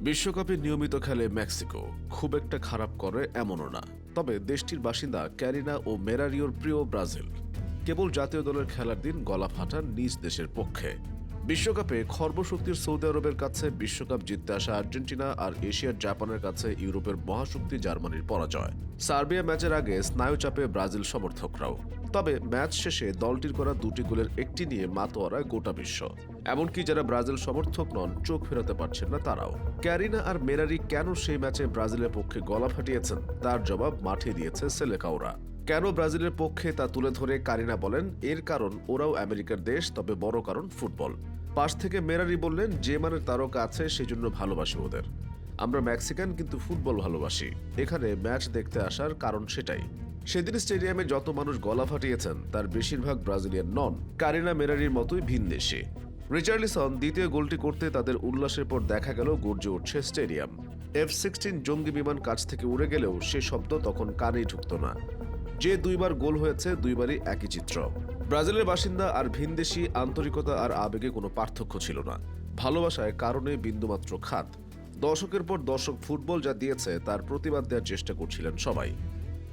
বিশ্বকাপে নিয়মিত খেলে মেক্সিকো খুব একটা খারাপ করে এমনও না। তবে দেশটির বাসিন্দা ক্যারিনা ও মেরারিওর প্রিয় ব্রাজিল। কেবল জাতীয় দলের খেলার দিন গলা ফাটান নিজ দেশের পক্ষে। বিশ্বকাপে খর্বশক্তির সৌদি আরবের কাছে বিশ্বকাপ জিততে আসা আর্জেন্টিনা আর এশিয়ার জাপানের কাছে ইউরোপের মহাশক্তি জার্মানির পরাজয়। সার্বিয়া ম্যাচের আগে স্নায়ু চাপে ব্রাজিল সমর্থকরাও। তবে ম্যাচ শেষে দলটির করা দুটি গোলের একটি নিয়ে মাতোয়ারায় গোটা বিশ্ব। এমনকি যারা ব্রাজিল সমর্থক নন, চোখ ফেরাতে পারছেন না তারাও। ক্যারিনা আর মেরারি কেন সেই ম্যাচে ব্রাজিলের পক্ষে গলা ফাটিয়েছেন, তার জবাব মাঠে দিয়েছে সেলেকাওরা। কেন ব্রাজিলের পক্ষে তা তুলে ধরে কারিনা বলেন, এর কারণ ওরাও আমেরিকার দেশ, তবে বড় কারণ ফুটবল। পাশ থেকে মেরারি বললেন, যে মানের তারকা আছে, সেজন্য ভালোবাসি ওদের। আমরা মেক্সিকান, কিন্তু ফুটবল ভালোবাসি। এখানে ম্যাচ দেখতে আসার কারণ সেটাই। সেদিন স্টেডিয়ামে যত মানুষ গলা ফাটিয়েছেন, তার বেশিরভাগ ব্রাজিলিয়ান নন। কারিনা মেরারির মতোই ভিন দেশে রিচার্লিসন দ্বিতীয় গোলটি করতে তাদের উল্লাসের পর দেখা গেল, গর্জে উঠছে স্টেডিয়াম। এফ সিক্সটিন জঙ্গি বিমান কাছ থেকে উড়ে গেলেও সে শব্দ তখন কানেই ঢুকত না। যে দুইবার গোল হয়েছে, দুইবারই একই চিত্র। ব্রাজিলের বাসিন্দা আর ভিনদেশি আন্তরিকতা আর আবেগে কোনো পার্থক্য ছিল না। ভালোবাসায় কারণে বিন্দুমাত্র খাত। দশকের পর দশক ফুটবল যা দিয়েছে, তার প্রতিবাদ দেওয়ার চেষ্টা করছিলেন সবাই।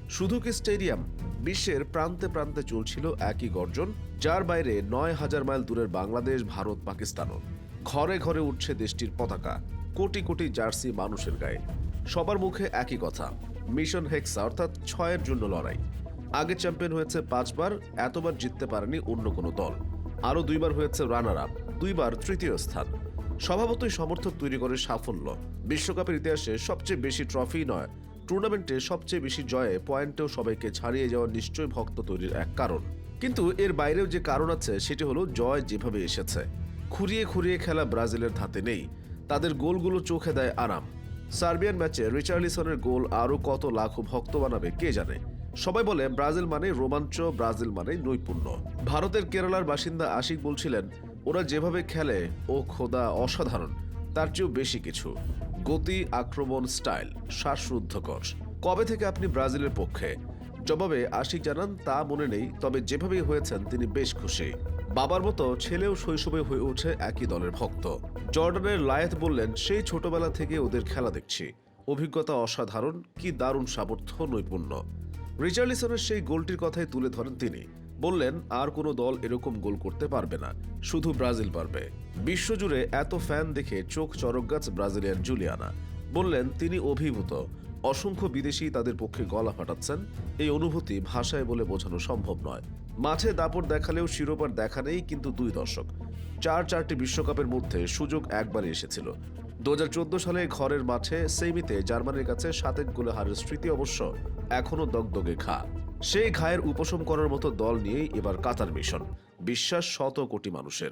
শুধু কি স্টেডিয়াম? বিশ্বের প্রান্তে প্রান্তে চলছিল একই গর্জন, যার বাইরে নয় হাজার মাইল দূরের বাংলাদেশ, ভারত, পাকিস্তানও। ঘরে ঘরে উঠছে দেশটির পতাকা, কোটি কোটি জার্সি মানুষের গায়ে। সবার মুখে একই কথা, মিশন হেক্সা, অর্থাৎ ছয়ের জন্য লড়াই। আগে চ্যাম্পিয়ন হয়েছে পাঁচবার, এতবার জিততে পারেনি অন্য কোনো দল। আরও দুইবার হয়েছে রানার আপ দুইবার তৃতীয় স্থান। স্বভাবতই সমর্থক তৈরি করে সাফল্য। বিশ্বকাপের ইতিহাসে সবচেয়ে বেশি ট্রফি নয়, টুর্নামেন্টে সবচেয়ে বেশি জয়ে পয়েন্টেও সবাইকে ছাড়িয়ে যাওয়া নিশ্চয়ই ভক্ত তৈরির এক কারণ। কিন্তু এর বাইরেও যে কারণ আছে, সেটি হলো জয় যেভাবে এসেছে। খুঁড়িয়ে খুঁড়িয়ে খেলা ব্রাজিলের ধাতে নেই। তাদের গোলগুলো চোখে দেয় আরাম। সার্বিয়ান ম্যাচে রিচার্লিসনের গোল আরও কত লাখো ভক্ত বানাবে, কে জানে? সবাই বলে ব্রাজিল মানে রোমাঞ্চ, ব্রাজিল মানে নৈপুণ্য। ভারতের কেরালার বাসিন্দা আশিক বলছিলেন, ওরা যেভাবে খেলে, ও খোদা অসাধারণ। তার চেয়েও বেশি কিছু। গতি, আক্রমণ, স্টাইল, শ্বাসরুদ্ধকর। কবে থেকে আপনি ব্রাজিলের পক্ষে? জবাবে আশিক জানান, তা মনে নেই, তবে যেভাবেই হয়েছেন, তিনি বেশ খুশি। বাবার মতো ছেলেও শৈশবে হয়ে ওঠে একই দলের ভক্ত। জর্ডানের লায়েত বললেন, সেই ছোটবেলা থেকে ওদের খেলা দেখছি। অভিজ্ঞতা অসাধারণ, কি দারুণ সামর্থ্য, নৈপুণ্য। রিচার্লিসনের সেই গোলটির কথাই তুলে ধরেন তিনি। বললেন, আর কোনো দল এরকম গোল করতে পারবে না। শুধু ব্রাজিল পারবে। বিশ্বজুড়ে এত ফ্যান দেখে চোখ চরক গাছ ব্রাজিলিয়ান জুলিয়ানা। বললেন, তিনি অভিভূত। অসংখ্য বিদেশি তাদের পক্ষে গলা ফাটাচ্ছেন। এই অনুভূতি ভাষায় বলে বোঝানো সম্ভব নয়। মাঠে দাপট দেখালেও শিরোপার দেখা নেই কিন্তু দুই দশক চার চারটি বিশ্বকাপের মধ্যে সুযোগ একবারই এসেছিল। দু হাজার চোদ্দ সালে ঘরের মাঠে সেমিতে জার্মানির কাছে সাতেক গোলে হারের স্মৃতি অবশ্য এখনও দগদগে ঘা। সেই ঘায়ের উপশম করার মতো দল নিয়েই এবার কাতার মিশন, বিশ্বাস শত কোটি মানুষের।